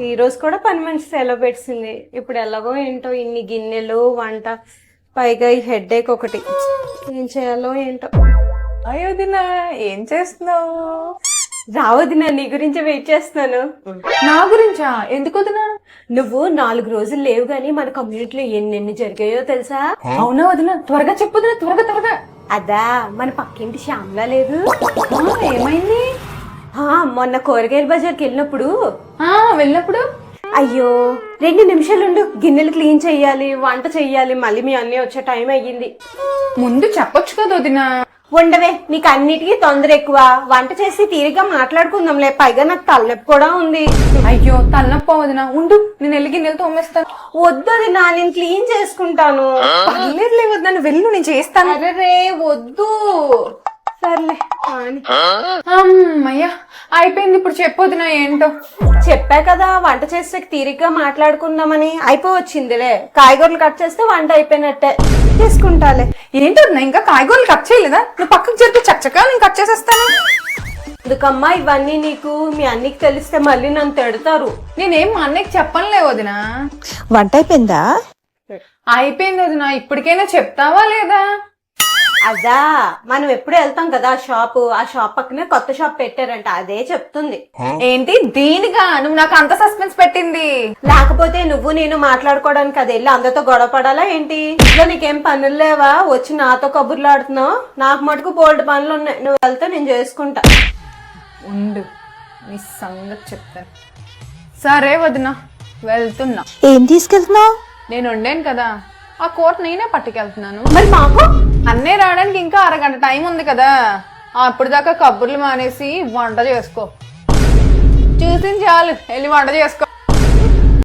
ఈ రోజు కూడా పని మనిషి సెలవు పెట్టింది. ఇప్పుడు ఎలాగో ఏంటో ఇన్ని గిన్నెలు వంట పైగా ఈ హెడ్ ఏక్ ఒకటి. ఏం చేయాలో ఏంటో. అయ్యో దినా ఏం చేస్తున్నావు? రావద్దు నా నీ గురించి వెయిట్ చేస్తున్నాను. నా గురించా? ఎందుకు వదినా? నువ్వు నాలుగు రోజులు లేవు గాని మన కమ్యూనిటీలో ఎన్నెన్ని జరిగాయో తెలుసా? అవునా వదినా? త్వరగా చెప్పు వదినా త్వరగా త్వరగా. అదా మన పక్కింటి శ్యామ్లా లేదు. ఏమైంది? మొన్న కూరగాయల బజార్కి వెళ్ళినప్పుడు. ఆ వెళ్ళినప్పుడు? అయ్యో రెండు నిమిషాలుండు గిన్నెలు క్లీన్ చెయ్యాలి వంట చెయ్యాలి మళ్ళీ మీ అన్నీ వచ్చే టైం అయ్యింది. ముందు చెప్పొచ్చు కదా వదినా. ఉండవే నీకు అన్నిటికీ తొందర ఎక్కువ. వంట చేసి తీరిగ్గా మాట్లాడుకుందాంలే పైగా నాకు తలనొప్పి కూడా ఉంది. అయ్యో తలనొప్ప వదినా. ఉండు నేను వెళ్ళి గిన్నెలు తోమేస్తాను. వద్దు నా నేను క్లీన్ చేసుకుంటాను. పర్లేదులే నువ్వు వెళ్ళు నేను చేస్తాను. అరే వద్దు. సర్లే. అమ్మయ్యా అయిపోయింది ఇప్పుడు చెప్పొద్దునా ఏంటో? చెప్పా కదా వంట చేస్తే తీరిగ్గా మాట్లాడుకుందామని. అయిపోవచ్చిందిలే. కాయగూరలు కట్ చేస్తే వంట అయిపోయినట్టే. తీసుకుంటాలే. ఏంటో ఇంకా కాయగూరలు కట్ చేయలేదా? నువ్వు పక్కకు జరిపి చచ్చక నేను కట్ చేసేస్తాను. ఎందుకమ్మా ఇవన్నీ నీకు మీ అన్నికి తెలిస్తే మళ్ళీ నన్ను తిడతారు. నేనేం మా అన్నయ్యకి చెప్పనులే వదినా. వంట అయిపోయిందా? అయిపోయింది వదినా ఇప్పటికైనా చెప్తావా లేదా? అదా మనం ఎప్పుడు వెళ్తాం కదా ఆ షాపు ఆ షాప్ పక్కనే కొత్త షాప్ పెట్టారంట అదే చెప్తుంది. ఏంటి? దీనిగా నువ్వు నాకు అంత సస్పెన్స్ పెట్టింది. లేకపోతే నువ్వు నేను మాట్లాడుకోవడానికి అది వెళ్ళి అందరితో గొడవ పడాలా ఏంటి? ఇంట్లో నీకేం పనులు లేవా? వచ్చి నాతో కబుర్లు ఆడుతున్నావు? నాకు మటుకు బోల్డ్ పనులు ఉన్నాయి. నువ్వు వెళ్తే నేను చేసుకుంటా. ఉండు. నీ సంగతి చెప్తాను. సరే వదినా వెళ్తున్నా. ఏం తీసుకెళ్తున్నావు? నేను వండాను కదా. ఆ కోట్ నేనే పట్టుకెళ్తున్నాను. మరి మాకు? అన్నీ రావడానికి ఇంకా అరగంట టైం ఉంది కదా. అప్పుడు దాకా కబుర్లు మానేసి వంట చేసుకో. చూసింది చాలు వెళ్ళి వంట చేసుకో.